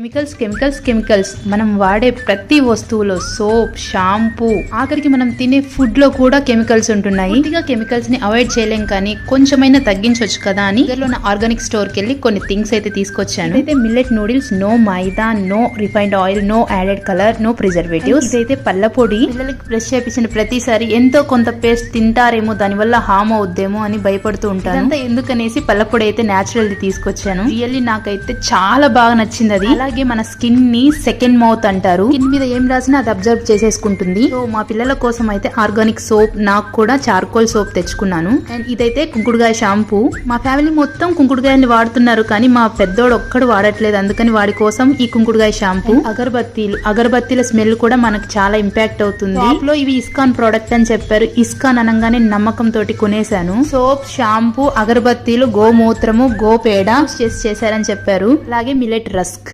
Chemicals chemicals chemicals మనం వాడే ప్రతి వస్తువులో సోప్ షాంపూ. ఆఖరికి మనం తినే ఫుడ్లో కూడా కెమికల్స్ ఉంటున్నాయి. పూర్తిగా కెమికల్స్ని అవాయిడ్ చేయలేం కానీ కొంచెమైనా తగ్గించవచ్చు కదా అని ఉన్న ఆర్గానిక్ స్టోర్కి వెళ్ళి కొన్ని థింగ్స్ అయితే తీసుకొచ్చాను. అయితే millet noodles no maida no refined oil no added colour no preservatives ఇదైతే పళ్ళ పొడి. పిల్లలకి బ్రష్ చేపించిన ప్రతిసారి ఎంతో కొంత పేస్ట్ తింటారేమో దానివల్ల హామ్ అవుద్దేమో అని భయపడుతూ ఉంటాను. అంతా ఎందుకనేసి పళ్ళ పొడి అయితే న్యాచురల్ తీసుకొచ్చాను. రియల్లీ నాకైతే చాలా బాగా నచ్చింది అది. అలాగే మన స్కిన్ని సెకండ్ మౌత్ అంటారు. స్కిన్ మీద ఏం రాసినా అది అబ్జర్వ్ చేసేసుకుంటుంది. సో మా పిల్లల కోసం అయితే ఆర్గానిక్ సోప్ నాకు కూడా చార్కోల్ సోప్ తెచ్చుకున్నాను. అండ్ ఇదైతే కుంకుడుగాయ షాంపూ. మా ఫ్యామిలీ మొత్తం కుంకుడుగాయని వాడుతున్నారు కానీ మా పెద్దోడు ఒక్కడు వాడట్లేదు. అందుకని వాడి కోసం ఈ కుంకుడుగాయ షాంపూ. అగరబత్తీలు అగరబత్తీల స్మెల్ కూడా మనకు చాలా ఇంపాక్ట్ అవుతుంది. లో ఇవి ఇస్కాన్ ప్రోడక్ట్ అని చెప్పారు. ఇస్కాన్ అనగానే నమ్మకం తోటి కొనేశాను. సోప్ షాంపూ అగరబత్తీలు గోమూత్రము గోపేడ చేసి చేశారని చెప్పారు. అలాగే మిలెట్ రస్క్.